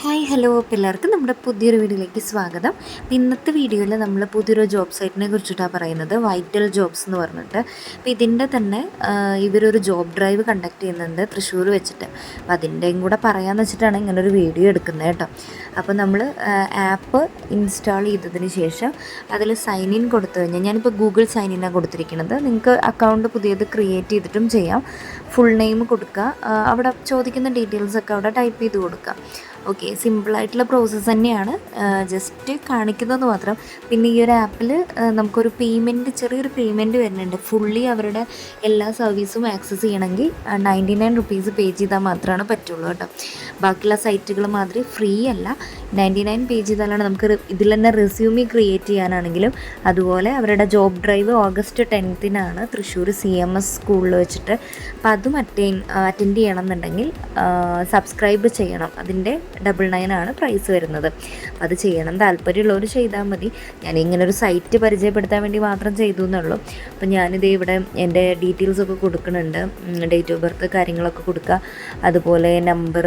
Hi hello പിള്ളേർക്ക് നമ്മുടെ പുതിയൊരു വീഡിയോയിലേക്ക് സ്വാഗതം. ഇന്നത്തെ വീഡിയോയിൽ നമ്മൾ പുതിയൊരു ജോബ് സൈറ്റിനെ കുറിച്ചിട്ടാണ് പറയുന്നത്. വൈറ്റൽ ജോബ്സ് എന്ന് പറഞ്ഞിട്ട്. അപ്പോൾ ഇതിന്റെ തന്നെ ഇവരൊരു ജോബ് ഡ്രൈവ് കണ്ടക്ട് ചെയ്യുന്നുണ്ട് തൃശ്ശൂർ വെച്ചിട്ട്. അപ്പോൾ അതിന്റെയും കൂടെ പറയാമെന്ന് വെച്ചിട്ടാണ് ഇങ്ങനൊരു വീഡിയോ എടുക്കുന്നത് കേട്ടോ. അപ്പോൾ നമ്മൾ ആപ്പ് ഇൻസ്റ്റാൾ ചെയ്തതിന് ശേഷം അതിൽ സൈൻ ഇൻ കൊടുത്തു കഴിഞ്ഞാൽ ഞാനിപ്പോൾ ഗൂഗിൾ സൈൻ ഇന്നാണ് കൊടുത്തിരിക്കുന്നത്. നിങ്ങൾക്ക് അക്കൗണ്ട് പുതിയത് ക്രിയേറ്റ് ചെയ്തിട്ടും ചെയ്യാം. ഫുൾ നെയിം കൊടുക്കുക. അവിടെ ചോദിക്കുന്ന ഡീറ്റെയിൽസ് ഒക്കെ അവിടെ ടൈപ്പ് ചെയ്ത് കൊടുക്കുക. ഓക്കെ സിമ്പിളായിട്ടുള്ള പ്രോസസ്സ് തന്നെയാണ്. ജസ്റ്റ് കാണിക്കുന്നത് മാത്രം. പിന്നെ ഈ ഒരു ആപ്പിൽ നമുക്കൊരു പേയ്മെന്റ് ചെറിയൊരു പേയ്മെന്റ് വരുന്നുണ്ട്. ഫുള്ളി അവരുടെ എല്ലാ സർവീസും ആക്സസ് ചെയ്യണമെങ്കിൽ നയന്റി നയൻ റുപ്പീസ് പേ ചെയ്താൽ മാത്രമാണ് പറ്റുള്ളൂ കേട്ടോ. ബാക്കിയുള്ള സൈറ്റുകൾ മാതിരി ഫ്രീ അല്ല. നയന്റി നയൻ പേ ചെയ്താലാണ് നമുക്ക് ഇതിൽ തന്നെ റെസ്യൂമി ക്രിയേറ്റ് ചെയ്യാനാണെങ്കിലും അതുപോലെ അവരുടെ ജോബ് ഡ്രൈവ് ഓഗസ്റ്റ് ടെൻത്തിനാണ് തൃശ്ശൂർ സി എം എസ് സ്കൂളിൽ വെച്ചിട്ട്. അപ്പോൾ അതും അറ്റൈൻ അറ്റൻഡ് ചെയ്യണം എന്നുണ്ടെങ്കിൽ സബ്സ്ക്രൈബ് ചെയ്യണം. അതിന്റെ ഡബിൾ നയൻ ആണ് പ്രൈസ് വരുന്നത്. അത് ചെയ്യണം. താല്പര്യമുള്ളവർ ചെയ്താൽ മതി. ഞാൻ ഇങ്ങനെ ഒരു സൈറ്റ് പരിചയപ്പെടുത്താൻ വേണ്ടി മാത്രം ചെയ്തു എന്നുള്ളൂ. അപ്പം ഞാനിത് ഇവിടെ എന്റെ ഡീറ്റെയിൽസ് ഒക്കെ കൊടുക്കുന്നുണ്ട്. ഡേറ്റ് ഓഫ് ബർത്ത് കാര്യങ്ങളൊക്കെ കൊടുക്കുക. അതുപോലെ നമ്പർ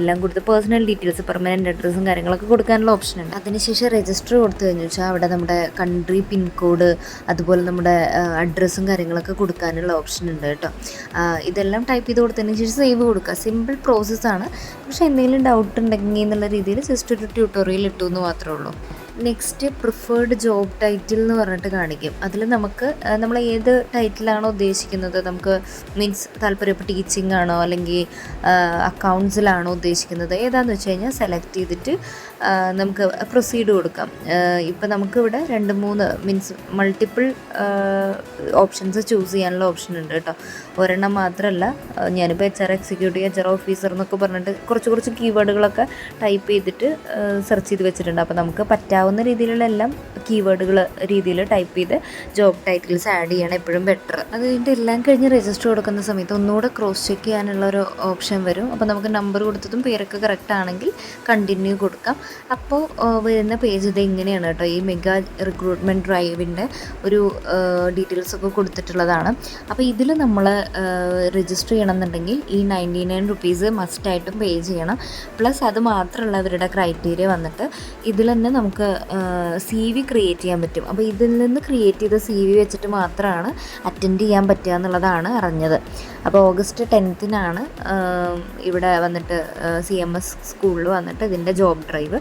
എല്ലാം കൊടുത്ത് പേഴ്സണൽ ഡീറ്റെയിൽസ് പെർമനന്റ് അഡ്രസ്സും കാര്യങ്ങളൊക്കെ കൊടുക്കാനുള്ള ഓപ്ഷൻ ഉണ്ട്. അതിനുശേഷം രജിസ്റ്റർ കൊടുത്തു കഴിഞ്ഞു വെച്ചാൽ അവിടെ നമ്മുടെ കൺട്രി പിൻകോഡ് അതുപോലെ നമ്മുടെ അഡ്രസ്സും കാര്യങ്ങളൊക്കെ കൊടുക്കാനുള്ള ഓപ്ഷൻ ഉണ്ട് കേട്ടോ. ഇതെല്ലാം ടൈപ്പ് ചെയ്ത് കൊടുത്തതിന് ശേഷം സേവ് കൊടുക്കുക സിമ്പിൾ പ്രോസസ്സാണ് പക്ഷേ എന്തെങ്കിലും ഡൗട്ട് ഉണ്ടെങ്കിൽ എന്നുള്ള രീതിയിൽ ജസ്റ്റ് ഒരു ട്യൂട്ടോറിയൽ ഇട്ടു എന്ന് മാത്രമേ ഉള്ളൂ. നെക്സ്റ്റ് പ്രിഫേർഡ് ജോബ് ടൈറ്റിൽ എന്ന് പറഞ്ഞിട്ട് കാണിക്കും. അതിൽ നമുക്ക് നമ്മൾ ഏത് ടൈറ്റിലാണോ ഉദ്ദേശിക്കുന്നത്. നമുക്ക് മീൻസ് താല്പര്യം ടീച്ചിങ് ആണോ അല്ലെങ്കിൽ അക്കൗണ്ട്സിലാണോ ഉദ്ദേശിക്കുന്നത്. ഏതാണെന്ന് വെച്ച് കഴിഞ്ഞാൽ സെലക്ട് ചെയ്തിട്ട് നമുക്ക് പ്രൊസീഡ് കൊടുക്കാം. ഇപ്പം നമുക്കിവിടെ രണ്ട് മൂന്ന് മീൻസ് മൾട്ടിപ്പിൾ ഓപ്ഷൻസ് ചൂസ് ചെയ്യാനുള്ള ഓപ്ഷൻ ഉണ്ട് കേട്ടോ. ഒരെണ്ണം മാത്രമല്ല ഞാനിപ്പോൾ H R executive H R officer എന്നൊക്കെ പറഞ്ഞിട്ട് കുറച്ച് കുറച്ച് കീവേഡുകളൊക്കെ ടൈപ്പ് ചെയ്തിട്ട് സെർച്ച് ചെയ്ത് വെച്ചിട്ടുണ്ട്. അപ്പോൾ നമുക്ക് പറ്റാവുന്ന രീതിയിലുള്ള എല്ലാം കീവേഡുകൾ രീതിയിൽ ടൈപ്പ് ചെയ്ത് ജോബ് ടൈറ്റിൽസ് ആഡ് ചെയ്യണം എപ്പോഴും ബെറ്റർ അത് കഴിഞ്ഞിട്ട് എല്ലാം കഴിഞ്ഞ് രജിസ്റ്റർ കൊടുക്കുന്ന സമയത്ത് ഒന്നുകൂടെ ക്രോസ് ചെക്ക് ചെയ്യാനുള്ള ഒരു ഓപ്ഷൻ വരും. അപ്പോൾ നമുക്ക് നമ്പർ കൊടുത്തതും പേരൊക്കെ കറക്റ്റ് ആണെങ്കിൽ കണ്ടിന്യൂ കൊടുക്കാം. അപ്പോൾ വരുന്ന പേജ് ഇത് ഇങ്ങനെയാണ് കേട്ടോ. ഈ മെഗാ റിക്രൂട്ട്മെന്റ് ഡ്രൈവിന്റെ ഒരു ഡീറ്റെയിൽസ് ഒക്കെ കൊടുത്തിട്ടുള്ളതാണ്. അപ്പോൾ ഇതിൽ നമ്മൾ രജിസ്റ്റർ ചെയ്യണമെന്നുണ്ടെങ്കിൽ ഈ നയന്റി നയൻ റുപ്പീസ് മസ്റ്റായിട്ടും പേ ചെയ്യണം. പ്ലസ് അത് മാത്രമല്ല അവരുടെ ക്രൈറ്റീരിയ വന്നിട്ട് ഇതിൽ തന്നെ നമുക്ക് സി വി ക്രിയേറ്റ് ചെയ്യാൻ പറ്റും. അപ്പോൾ ഇതിൽ നിന്ന് ക്രിയേറ്റ് ചെയ്ത സി വി വെച്ചിട്ട് മാത്രമാണ് അറ്റൻഡ് ചെയ്യാൻ പറ്റുക എന്നുള്ളതാണ് അറിഞ്ഞത്. അപ്പോൾ ഓഗസ്റ്റ് ടെൻത്തിനാണ് ഇവിടെ വന്നിട്ട് സി എം എസ് സ്കൂളിൽ വന്നിട്ട് ഇതിന്റെ ജോബ് ഡ്രൈവ്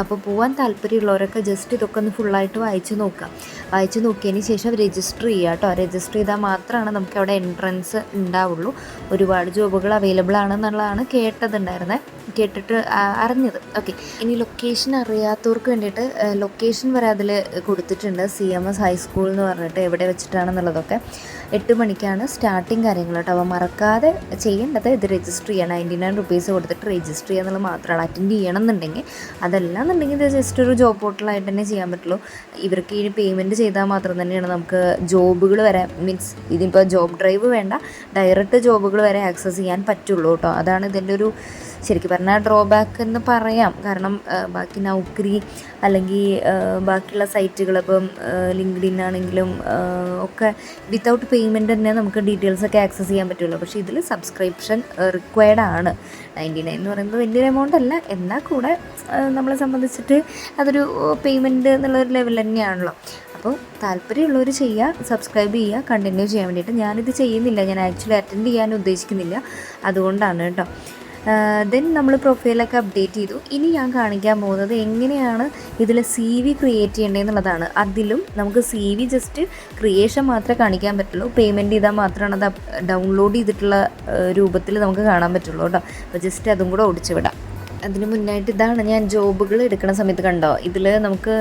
അപ്പോൾ പോകാൻ താല്പര്യമുള്ളവരൊക്കെ ജസ്റ്റ് ഇതൊക്കെ ഒന്ന് ഫുള്ളായിട്ട് വായിച്ചു നോക്കാം വായിച്ചു നോക്കിയതിന് ശേഷം രജിസ്റ്റർ ചെയ്യുക കേട്ടോ. രജിസ്റ്റർ ചെയ്താൽ മാത്രമാണ് നമുക്ക് അവിടെ എൻട്രൻസ് ഉണ്ടാവുള്ളൂ. ഒരുപാട് ജോബുകൾ അവൈലബിൾ ആണെന്നുള്ളതാണ് കേട്ടതുണ്ടായിരുന്നത് കേട്ടിട്ട് അറിഞ്ഞത്. ഓക്കെ ഇനി ലൊക്കേഷൻ അറിയാത്തവർക്ക് വേണ്ടിയിട്ട് ലൊക്കേഷൻ വരെ അതിൽ കൊടുത്തിട്ടുണ്ട്. സി എം എസ് ഹൈസ്കൂൾ എന്ന് പറഞ്ഞിട്ട് എവിടെ വെച്ചിട്ടാണെന്നുള്ളതൊക്കെ. എട്ട് മണിക്കാണ് സ്റ്റാർട്ടിങ് കാര്യങ്ങൾ കേട്ടോ. അപ്പോൾ മറക്കാതെ ചെയ്യേണ്ടത് ഇത് രജിസ്റ്റർ ചെയ്യണം. നയന്റി നയൻ റുപ്പീസ് കൊടുത്തിട്ട് രജിസ്റ്റർ ചെയ്യുക എന്നുള്ളത് മാത്രമാണ്. അറ്റൻഡ് ചെയ്യണം എന്നുണ്ടെങ്കിൽ അതല്ല എന്നുണ്ടെങ്കിൽ ഇത് ജസ്റ്റ് ഒരു ജോബ് പോർട്ടലായിട്ട് തന്നെ ചെയ്യാൻ പറ്റുള്ളൂ. ഇവർക്ക് ഈ പേയ്മെന്റ് ചെയ്താൽ മാത്രം തന്നെയാണ് നമുക്ക് ജോബുകൾ വരെ മീൻസ് ഇതിപ്പോൾ ജോബ് ഡ്രൈവ് വേണ്ട ഡയറക്റ്റ് ജോബുകൾ വരെ ആക്സസ് ചെയ്യാൻ പറ്റുള്ളൂ കേട്ടോ. അതാണ് ഇതിന്റെ ഒരു ശരിക്കും പറഞ്ഞാൽ ഡ്രോബാക്ക് എന്ന് പറയാം. കാരണം ബാക്കി നൗക്കരി അല്ലെങ്കിൽ ബാക്കിയുള്ള സൈറ്റുകൾ ഇപ്പം ലിങ്ക്ഡിൻ ആണെങ്കിലും ഒക്കെ വിത്തൗട്ട് പേയ്മെന്റ് തന്നെ നമുക്ക് ഡീറ്റെയിൽസ് ഒക്കെ ആക്സസ് ചെയ്യാൻ പറ്റുള്ളൂ. പക്ഷേ ഇതിൽ സബ്സ്ക്രിപ്ഷൻ റിക്വയർഡ് ആണ്. നയന്റി നയൻ എന്ന് പറയുന്നത് വലിയൊരു എമൗണ്ട് അല്ല. എന്നാൽ കൂടെ നമ്മളെ സംബന്ധിച്ചിട്ട് അതൊരു പേയ്മെന്റ് എന്നുള്ളൊരു ലെവൽ തന്നെയാണല്ലോ. അപ്പോൾ താല്പര്യമുള്ളവർ ചെയ്യുക സബ്സ്ക്രൈബ് ചെയ്യുക കണ്ടിന്യൂ ചെയ്യാൻ വേണ്ടിയിട്ട് ഞാനിത് ചെയ്യുന്നില്ല. ഞാൻ ആക്ച്വലി അറ്റൻഡ് ചെയ്യാൻ ഉദ്ദേശിക്കുന്നില്ല. അതുകൊണ്ടാണ് കേട്ടോ. ദെൻ നമ്മൾ പ്രൊഫൈലൊക്കെ അപ്ഡേറ്റ് ചെയ്തു. ഇനി ഞാൻ കാണിക്കാൻ പോകുന്നത് എങ്ങനെയാണ് ഇതിൽ സി വി ക്രിയേറ്റ് ചെയ്യേണ്ടതെന്നുള്ളതാണ് അതിലും നമുക്ക് സി വി ജസ്റ്റ് ക്രിയേഷൻ മാത്രമേ കാണിക്കാൻ പറ്റുള്ളൂ. പേയ്മെന്റ് ചെയ്താൽ മാത്രമാണ് അത് ഡൗൺലോഡ് ചെയ്തിട്ടുള്ള രൂപത്തിൽ നമുക്ക് കാണാൻ പറ്റുള്ളൂ കേട്ടോ. അപ്പോൾ ജസ്റ്റ് അതും കൂടെ ഓടിച്ചു വിടാം. അതിന് മുന്നായിട്ട് ഇതാണ് ഞാൻ ജോബുകൾ എടുക്കുന്ന സമയത്ത് കണ്ടോ? ഇതിൽ നമുക്ക്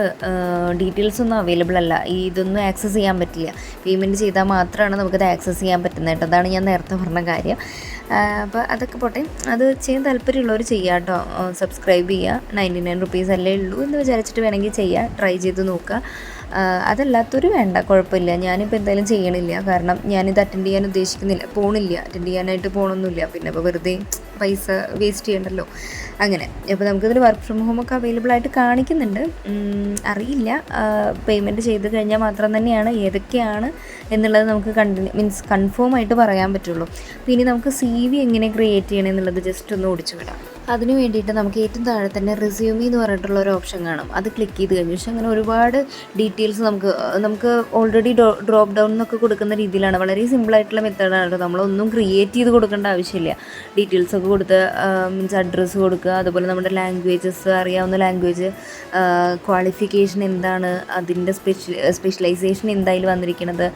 ഡീറ്റെയിൽസ് ഒന്നും അവൈലബിൾ അല്ല. ഇതൊന്നും ആക്സസ് ചെയ്യാൻ പറ്റില്ല. പേയ്മെന്റ് ചെയ്താൽ മാത്രമാണ് നമുക്കത് ആക്സസ് ചെയ്യാൻ പറ്റുന്നത് കേട്ടോ. അതാണ് ഞാൻ നേരത്തെ പറഞ്ഞ കാര്യം. അപ്പോൾ അതൊക്കെ പോട്ടെ. അത് ചെയ്യാൻ താല്പര്യമുള്ളവർ ചെയ്യുക കേട്ടോ. സബ്സ്ക്രൈബ് ചെയ്യുക. നയന്റി നയൻ റുപ്പീസ് അല്ലേ ഉള്ളൂ എന്ന് വിചാരിച്ചിട്ട് വേണമെങ്കിൽ ചെയ്യുക ട്രൈ ചെയ്ത് നോക്കുക. അതല്ലാത്തൊരു വേണ്ട. കുഴപ്പമില്ല. ഞാനിപ്പോൾ എന്തായാലും ചെയ്യണില്ല. കാരണം ഞാനിത് അറ്റൻഡ് ചെയ്യാൻ ഉദ്ദേശിക്കുന്നില്ല. പോണില്ല. അറ്റൻഡ് ചെയ്യാനായിട്ട് പോകണമൊന്നുമില്ല പിന്നെ അപ്പോൾ വെറുതെ പൈസ വേസ്റ്റ് ചെയ്യണ്ടല്ലോ. അങ്ങനെ. അപ്പോൾ നമുക്കിതിൽ വർക്ക് ഫ്രം ഹോം ഒക്കെ അവൈലബിൾ ആയിട്ട് കാണിക്കുന്നുണ്ട്. അറിയില്ല. പേയ്മെന്റ് ചെയ്ത് കഴിഞ്ഞാൽ മാത്രം തന്നെയാണ് ഏതൊക്കെയാണ് എന്നുള്ളത് നമുക്ക് കണ്ടിന്യൂ മീൻസ് കൺഫേം ആയിട്ട് പറയാൻ പറ്റുള്ളൂ. അപ്പോൾ ഇനി നമുക്ക് സി വി എങ്ങനെ ക്രിയേറ്റ് ചെയ്യണം എന്നുള്ളത് ജസ്റ്റ് ഒന്ന് ഓടിച്ചു വിടാം. അതിന് വേണ്ടിയിട്ട് നമുക്ക് ഏറ്റവും താഴെ തന്നെ റിസ്യൂമി എന്ന് പറഞ്ഞിട്ടുള്ള ഒരു ഓപ്ഷൻ കാണും. അത് ക്ലിക്ക് ചെയ്ത് കഴിഞ്ഞു. പക്ഷേ അങ്ങനെ ഒരുപാട് ഡീറ്റെയിൽസ് നമുക്ക് നമുക്ക് ഓൾറെഡി ഡ്രോപ്പ് ഡൗൺ എന്നൊക്കെ കൊടുക്കുന്ന രീതിയിലാണ്. വളരെ സിമ്പിൾ ആയിട്ടുള്ള മെത്തേഡാണ് കേട്ടോ നമ്മളൊന്നും ക്രിയേറ്റ് ചെയ്ത് കൊടുക്കേണ്ട ആവശ്യമില്ല. ഡീറ്റെയിൽസ് ഒക്കെ കൊടുത്ത് മീൻസ് അഡ്രസ്സ് കൊടുക്കുക അതുപോലെ നമ്മുടെ ലാംഗ്വേജസ് അറിയാവുന്ന ലാംഗ്വേജ് ക്വാളിഫിക്കേഷൻ എന്താണ് അതിന്റെ സ്പെഷ്യ സ്പെഷ്യലൈസേഷൻ എന്തായാലും വന്നിരിക്കുന്നത്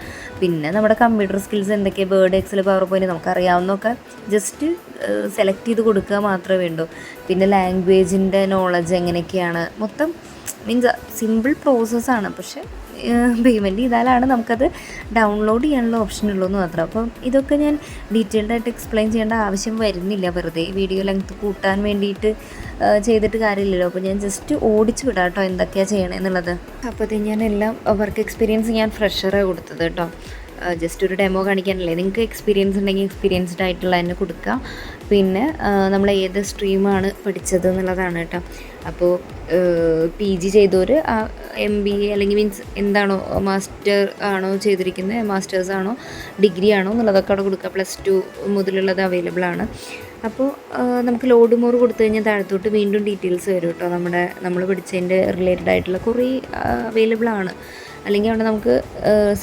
പിന്നെ നമ്മുടെ കമ്പ്യൂട്ടർ സ്കിൽസ് എന്തൊക്കെ വേർഡ് എക്സൽ പവർ പോയിന്റ് നമുക്കറിയാവുന്നതൊക്കെ ജസ്റ്റ് സെലക്ട് ചെയ്ത് കൊടുക്കുക മാത്രമേ വേണ്ടൂ. പിന്നെ ലാംഗ്വേജിന്റെ നോളജ് എങ്ങനെയൊക്കെയാണ് മൊത്തം മീൻസ് സിമ്പിൾ പ്രോസസ്സാണ് പക്ഷേ പേയ്മെന്റ് ചെയ്താലാണ് നമുക്കത് ഡൗൺലോഡ് ചെയ്യാനുള്ള ഓപ്ഷൻ ഉള്ളൂ എന്ന് മാത്രം. അപ്പം ഇതൊക്കെ ഞാൻ ഡീറ്റെയിൽഡ് ആയിട്ട് എക്സ്പ്ലെയിൻ ചെയ്യേണ്ട ആവശ്യം വരുന്നില്ല വെറുതെ. വീഡിയോ ലെങ്ത് കൂട്ടാൻ വേണ്ടിയിട്ട് ചെയ്തിട്ട് കാര്യമില്ലല്ലോ. അപ്പോൾ ഞാൻ ജസ്റ്റ് ഓടിച്ച് വിടാം കേട്ടോ എന്തൊക്കെയാണ് ചെയ്യണമെന്നുള്ളത് അപ്പോൾ അത് ഞാൻ എല്ലാം വർക്ക് എക്സ്പീരിയൻസ് ഞാൻ ഫ്രഷറാണ് കൊടുത്തത് കേട്ടോ. ജസ്റ്റ് ഒരു ഡെമോ കാണിക്കാനല്ലേ. നിങ്ങൾക്ക് എക്സ്പീരിയൻസ് ഉണ്ടെങ്കിൽ എക്സ്പീരിയൻസ്ഡ് ആയിട്ടുള്ള തന്നെ കൊടുക്കുക പിന്നെ നമ്മൾ ഏത് സ്ട്രീമാണ് പഠിച്ചത് എന്നുള്ളതാണ് കേട്ടോ. അപ്പോൾ പി ജി ചെയ്തവർ എം ബി എ അല്ലെങ്കിൽ മീൻസ് എന്താണോ മാസ്റ്റർ ആണോ ചെയ്തിരിക്കുന്നത് മാസ്റ്റേഴ്സ് ആണോ ഡിഗ്രി ആണോ എന്നുള്ളതൊക്കെ അവിടെ കൊടുക്കുക. പ്ലസ് ടു മുതലുള്ളത് അവൈലബിൾ ആണ്. അപ്പോൾ നമുക്ക് ലോഡ് മോർ കൊടുത്തു കഴിഞ്ഞാൽ താഴത്തോട്ട് വീണ്ടും ഡീറ്റെയിൽസ് വരും കേട്ടോ. നമ്മുടെ നമ്മൾ പഠിച്ചതിന്റെ റിലേറ്റഡ് ആയിട്ടുള്ള കുറേ അവൈലബിൾ ആണ്. അല്ലെങ്കിൽ അവിടെ നമുക്ക്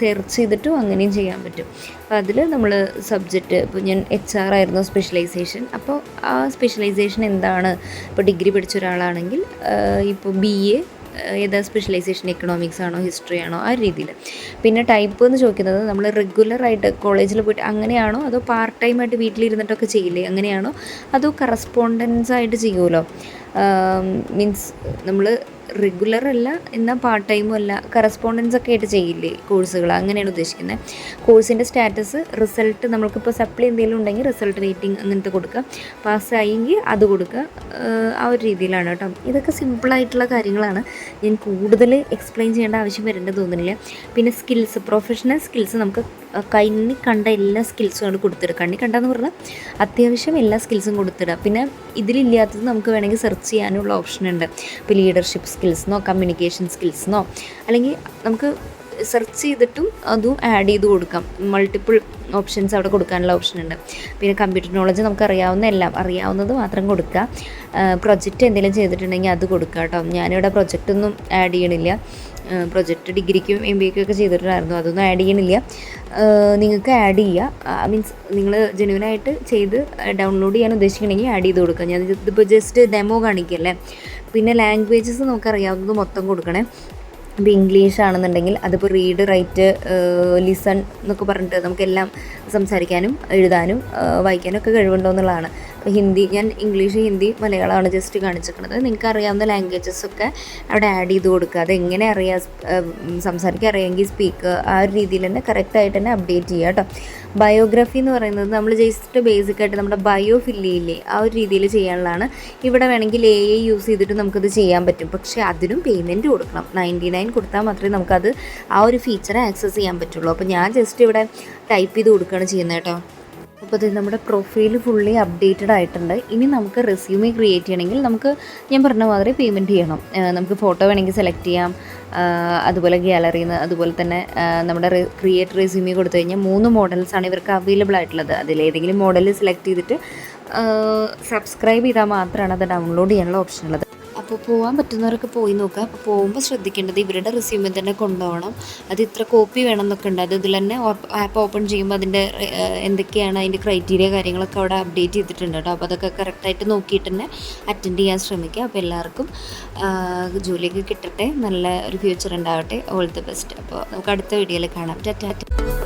സെർച്ച് ചെയ്തിട്ടും അങ്ങനെയും ചെയ്യാൻ പറ്റും. അപ്പോൾ അതിൽ നമ്മൾ സബ്ജക്റ്റ് ഇപ്പോൾ ഞാൻ എച്ച് ആർ ആയിരുന്നു സ്പെഷ്യലൈസേഷൻ അപ്പോൾ ആ സ്പെഷ്യലൈസേഷൻ എന്താണ്? ഇപ്പോൾ ഡിഗ്രി പഠിച്ച ഒരാളാണെങ്കിൽ ഇപ്പോൾ ബി എ ഏതാ സ്പെഷ്യലൈസേഷൻ എക്കണോമിക്സ് ആണോ ഹിസ്റ്ററി ആണോ ആ രീതിയിൽ പിന്നെ ടൈപ്പ് എന്ന് ചോദിക്കുന്നത് നമ്മൾ റെഗുലറായിട്ട് കോളേജിൽ പോയിട്ട് അങ്ങനെയാണോ അതോ പാർട്ട് ടൈമായിട്ട് വീട്ടിലിരുന്നിട്ടൊക്കെ ചെയ്യില്ലേ? അങ്ങനെയാണോ? അതോ കറസ്പോണ്ടൻസ് ആയിട്ട് ചെയ്യുമല്ലോ മീൻസ് നമ്മൾ റെഗുലർ അല്ല എന്നാൽ പാർട്ട് ടൈമും അല്ല കറസ്പോണ്ടൻസ് ഒക്കെ ആയിട്ട് ചെയ്യില്ലേ കോഴ്സുകൾ അങ്ങനെയാണ് ഉദ്ദേശിക്കുന്നത് കോഴ്സിന്റെ സ്റ്റാറ്റസ് റിസൾട്ട് നമ്മൾക്കിപ്പോൾ സപ്ലൈ എന്തെങ്കിലും ഉണ്ടെങ്കിൽ റിസൾട്ട് വെയിറ്റിംഗ് അങ്ങനത്തെ കൊടുക്കുക. പാസ്സായെങ്കിൽ അത് കൊടുക്കുക. ആ ഒരു രീതിയിലാണ് കേട്ടോ. ഇതൊക്കെ സിമ്പിളായിട്ടുള്ള കാര്യങ്ങളാണ്. ഞാൻ കൂടുതൽ എക്സ്പ്ലെയിൻ ചെയ്യേണ്ട ആവശ്യം വരേണ്ടത് തോന്നുന്നില്ല പിന്നെ സ്കിൽസ് പ്രൊഫഷണൽ സ്കിൽസ് നമുക്ക് കണ്ണി കണ്ട എല്ലാ സ്കിൽസും ആണ് കൊടുത്തിടുക. കണ്ണി കണ്ടെന്ന് പറഞ്ഞാൽ അത്യാവശ്യം എല്ലാ സ്കിൽസും കൊടുത്തിടുക. പിന്നെ ഇതിലില്ലാത്തത് നമുക്ക് വേണമെങ്കിൽ സെർച്ച് ചെയ്യാനുള്ള ഓപ്ഷൻ ഉണ്ട്. ഇപ്പോൾ ലീഡർഷിപ്പ് സ്കിൽസ് എന്നോ കമ്മ്യൂണിക്കേഷൻ സ്കിൽസ് എന്നോ അല്ലെങ്കിൽ നമുക്ക് സെർച്ച് ചെയ്തിട്ടും അതും ആഡ് ചെയ്ത് കൊടുക്കാം. മൾട്ടിപ്പിൾ ഓപ്ഷൻസ് അവിടെ കൊടുക്കാനുള്ള ഓപ്ഷൻ ഉണ്ട്. പിന്നെ കമ്പ്യൂട്ടർ നോളജ് നമുക്ക് അറിയാവുന്ന എല്ലാം അറിയാവുന്നത് മാത്രം കൊടുക്കുക. പ്രൊജക്റ്റ് എന്തെങ്കിലും ചെയ്തിട്ടുണ്ടെങ്കിൽ അത് കൊടുക്കുക കേട്ടോ. ഞാനിവിടെ പ്രൊജക്റ്റ് ഒന്നും ആഡ് ചെയ്യണില്ല. പ്രൊജക്റ്റ് ഡിഗ്രിക്കും എം ബി ഒക്കെ ചെയ്തിട്ടുണ്ടായിരുന്നു. അതൊന്നും ആഡ് ചെയ്യണില്ല. നിങ്ങൾക്ക് ആഡ് ചെയ്യുക മീൻസ് നിങ്ങൾ ജെനുവനായിട്ട് ചെയ്ത് ഡൗൺലോഡ് ചെയ്യാൻ ഉദ്ദേശിക്കണമെങ്കിൽ ആഡ് ചെയ്ത് കൊടുക്കുക. ഞാൻ ഇതിപ്പോൾ ജസ്റ്റ് ഡെമോ കാണിക്കല്ലേ? പിന്നെ ലാംഗ്വേജസ് നമുക്കറിയാവുന്നത് മൊത്തം കൊടുക്കണേ. ഇപ്പോൾ ഇംഗ്ലീഷ് ആണെന്നുണ്ടെങ്കിൽ അതിപ്പോൾ റീഡ് റൈറ്റ് ലിസൺ എന്നൊക്കെ പറഞ്ഞിട്ട് നമുക്കെല്ലാം സംസാരിക്കാനും എഴുതാനും വായിക്കാനും ഒക്കെ കഴിവുണ്ടോ എന്നുള്ളതാണ്. ഇപ്പോൾ ഹിന്ദി ഞാൻ ഇംഗ്ലീഷ് ഹിന്ദി മലയാളമാണ് ജസ്റ്റ് കാണിച്ചിരിക്കുന്നത്. നിങ്ങൾക്ക് അറിയാവുന്ന ലാംഗ്വേജസ് ഒക്കെ അവിടെ ആഡ് ചെയ്ത് കൊടുക്കുക. അത് എങ്ങനെ അറിയാം സംസാരിക്കാൻ അറിയാമെങ്കിൽ സ്പീക്ക് ആ ഒരു രീതിയിൽ തന്നെ കറക്റ്റായിട്ട് തന്നെ അപ്ഡേറ്റ് ചെയ്യുക കേട്ടോ. ബയോഗ്രഫി എന്ന് പറയുന്നത് നമ്മൾ ജസ്റ്റ് ബേസിക് ആയിട്ട് നമ്മുടെ ബയോ ഫില്ല് ചെയ്യില്ലേ ആ ഒരു രീതിയിൽ ചെയ്യാനുള്ളതാണ്. ഇവിടെ വേണമെങ്കിൽ എ ഐ യൂസ് ചെയ്തിട്ട് നമുക്കത് ചെയ്യാൻ പറ്റും. പക്ഷേ അതിനും പേയ്മെന്റ് കൊടുക്കണം. നയന്റി നയൻ കൊടുത്താൽ മാത്രമേ നമുക്കത് ആ ഒരു ഫീച്ചർ ആക്സസ് ചെയ്യാൻ പറ്റുള്ളൂ. അപ്പോൾ ഞാൻ ജസ്റ്റ് ഇവിടെ ടൈപ്പ് ചെയ്ത് കൊടുക്കുകയാണ് ചെയ്യുന്നത് കേട്ടോ. അപ്പോൾ ഇത് നമ്മുടെ പ്രൊഫൈൽ ഫുള്ളി അപ്ഡേറ്റഡ് ആയിട്ടുണ്ട്. ഇനി നമുക്ക് റെസ്യൂമേ ക്രിയേറ്റ് ചെയ്യണമെങ്കിൽ നമുക്ക് ഞാൻ പറഞ്ഞ മാതിരി പേയ്മെന്റ് ചെയ്യണം. നമുക്ക് ഫോട്ടോ വേണമെങ്കിൽ സെലക്ട് ചെയ്യാം. അതുപോലെ ഗ്യാലറിയിൽ നിന്ന് അതുപോലെ തന്നെ നമ്മുടെ ക്രിയേറ്റ് റെസ്യൂമേ കൊടുത്തു കഴിഞ്ഞാൽ മൂന്ന് മോഡൽസാണ് ഇവർക്ക് അവൈലബിൾ ആയിട്ടുള്ളത്. അതിലേതെങ്കിലും മോഡൽ സെലക്ട് ചെയ്തിട്ട് സബ്സ്ക്രൈബ് ചെയ്താൽ മാത്രമാണ് അത് ഡൗൺലോഡ് ചെയ്യാനുള്ള ഓപ്ഷൻ ഉള്ളത്. അപ്പോൾ പോകാൻ പറ്റുന്നവർക്ക് പോയി നോക്കുക. അപ്പോൾ പോകുമ്പോൾ ശ്രദ്ധിക്കേണ്ടത് ഇവരുടെ റെസ്യൂമിൽ തന്നെ കൊണ്ടുപോകണം. അത് ഇത്ര കോപ്പി വേണം എന്നൊക്കെ ഉണ്ട്. അത് ഇതിൽ തന്നെ ആപ്പ് ഓപ്പൺ ചെയ്യുമ്പോൾ അതിന്റെ എന്തൊക്കെയാണ് അതിന്റെ ക്രൈറ്റീരിയ കാര്യങ്ങളൊക്കെ അവിടെ അപ്ഡേറ്റ് ചെയ്തിട്ടുണ്ട് കേട്ടോ. അപ്പോൾ അതൊക്കെ കറക്റ്റായിട്ട് നോക്കിയിട്ട് തന്നെ അറ്റൻഡ് ചെയ്യാൻ ശ്രമിക്കുക. അപ്പോൾ എല്ലാവർക്കും ജോലിയൊക്കെ കിട്ടട്ടെ. നല്ല ഒരു ഫ്യൂച്ചർ ഉണ്ടാവട്ടെ. ഓൾ ദി ബെസ്റ്റ് അപ്പോൾ നമുക്ക് അടുത്ത വീഡിയോയിൽ കാണാം. ടാറ്റാ.